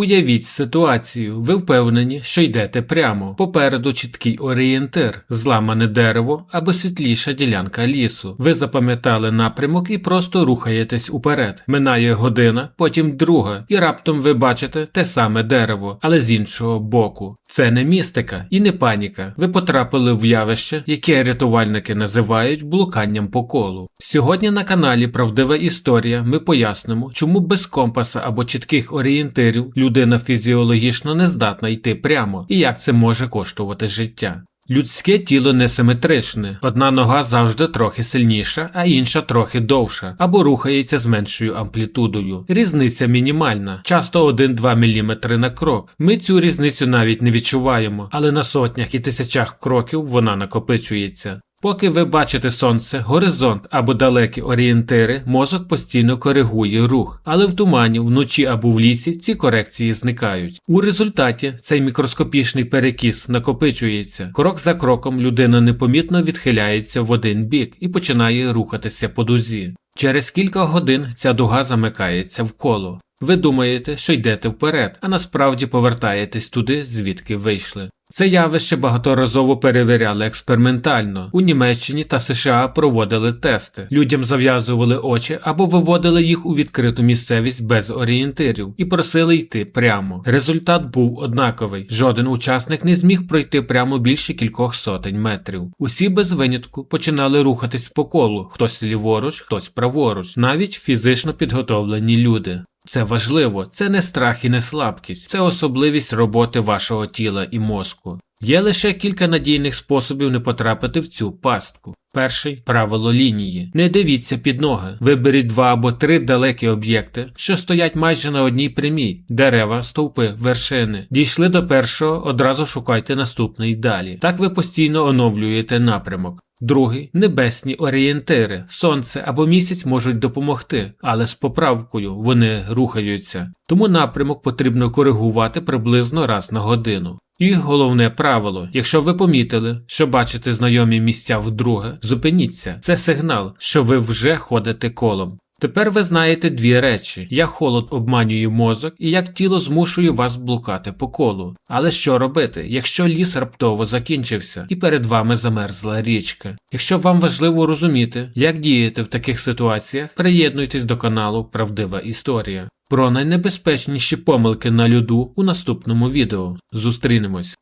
Уявіть ситуацію, ви впевнені, що йдете прямо. Попереду чіткий орієнтир, зламане дерево або світліша ділянка лісу. Ви запам'ятали напрямок і просто рухаєтесь уперед. Минає година, потім друга, і раптом ви бачите те саме дерево, але з іншого боку. Це не містика і не паніка. Ви потрапили в явище, яке рятувальники називають блуканням по колу. Сьогодні на каналі Правдива історія ми пояснимо, чому без компаса або чітких орієнтирів людина фізіологічно не здатна йти прямо і як це може коштувати життя. Людське тіло несиметричне, одна нога завжди трохи сильніша, а інша трохи довша, або рухається з меншою амплітудою. Різниця мінімальна, часто 1-2 мм на крок. Ми цю різницю навіть не відчуваємо, але на сотнях і тисячах кроків вона накопичується. Поки ви бачите сонце, горизонт або далекі орієнтири, мозок постійно коригує рух, але в тумані, вночі або в лісі ці корекції зникають. У результаті цей мікроскопічний перекіс накопичується. Крок за кроком людина непомітно відхиляється в один бік і починає рухатися по дузі. Через кілька годин ця дуга замикається в коло. Ви думаєте, що йдете вперед, а насправді повертаєтесь туди, звідки вийшли. Це явище багаторазово перевіряли експериментально. У Німеччині та США проводили тести. Людям зав'язували очі або виводили їх у відкриту місцевість без орієнтирів і просили йти прямо. Результат був однаковий. Жоден учасник не зміг пройти прямо більше кількох сотень метрів. Усі без винятку починали рухатись по колу, хтось ліворуч, хтось праворуч, навіть фізично підготовлені люди. Це важливо, це не страх і не слабкість, це особливість роботи вашого тіла і мозку. Є лише кілька надійних способів не потрапити в цю пастку. Перший правило лінії. Не дивіться під ноги. Виберіть два або три далекі об'єкти, що стоять майже на одній прямій: дерева, стовпи, вершини. Дійшли до першого, одразу шукайте наступний далі. Так ви постійно оновлюєте напрямок. Другий небесні орієнтири, сонце або місяць можуть допомогти, але з поправкою вони рухаються. Тому напрямок потрібно коригувати приблизно раз на годину. І головне правило: якщо ви помітили, що бачите знайомі місця вдруге, зупиніться. Це сигнал, що ви вже ходите колом. Тепер ви знаєте дві речі: як холод обманює мозок і як тіло змушує вас блукати по колу. Але що робити, якщо ліс раптово закінчився і перед вами замерзла річка? Якщо вам важливо розуміти, як діяти в таких ситуаціях, приєднуйтесь до каналу Правдива Історія. Про найнебезпечніші помилки на льоду у наступному відео. Зустрінемось.